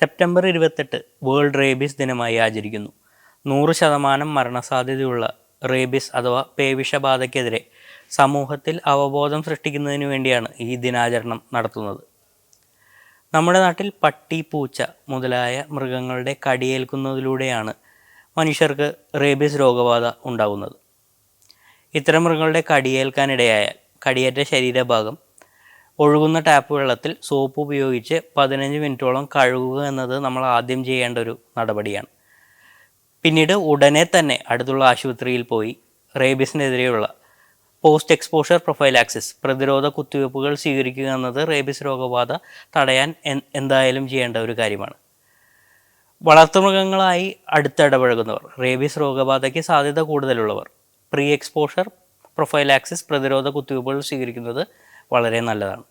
September ഇരുപത്തെട്ട് world rabies ദിനമായി ആചരിക്കുന്നു. നൂറ് ശതമാനം മരണസാധ്യതയുള്ള റേബീസ് അഥവാ പേവിഷബാധയ്ക്കെതിരെ സമൂഹത്തിൽ അവബോധം സൃഷ്ടിക്കുന്നതിന് വേണ്ടിയാണ് ഈ ദിനാചരണം നടത്തുന്നത്. നമ്മുടെ നാട്ടിൽ പട്ടി പൂച്ച മുതലായ മൃഗങ്ങളുടെ കടിയേൽക്കുന്നതിലൂടെയാണ് മനുഷ്യർക്ക് റേബീസ് രോഗബാധ ഉണ്ടാകുന്നത് ഇത്തരം മൃഗങ്ങളുടെ കടിയേൽക്കാനിടയായാൽ കടിയേറ്റ ശരീരഭാഗം ഒഴുകുന്ന ടാപ്പ് വെള്ളത്തിൽ സോപ്പ് ഉപയോഗിച്ച് പതിനഞ്ച് മിനിറ്റോളം കഴുകുക എന്നത് നമ്മൾ ആദ്യം ചെയ്യേണ്ട ഒരു നടപടിയാണ്. പിന്നീട് ഉടനെ തന്നെ അടുത്തുള്ള ആശുപത്രിയിൽ പോയി റേബിസിനെതിരെയുള്ള പോസ്റ്റ് എക്സ്പോഷർ പ്രൊഫൈലാക്സിസ് പ്രതിരോധ കുത്തിവയ്പ്പുകൾ സ്വീകരിക്കുക എന്നത് റേബിസ് രോഗബാധ തടയാൻ എന്തായാലും ചെയ്യേണ്ട ഒരു കാര്യമാണ്. വളർത്തുമൃഗങ്ങളായി അടുത്തിടപഴകുന്നവർ റേബിസ് രോഗബാധയ്ക്ക് സാധ്യത കൂടുതലുള്ളവർ പ്രീ എക്സ്പോഷർ പ്രൊഫൈലാക്സിസ് പ്രതിരോധ കുത്തിവയ്പ്പുകൾ സ്വീകരിക്കുന്നത് വളരെ നല്ലതാണ്.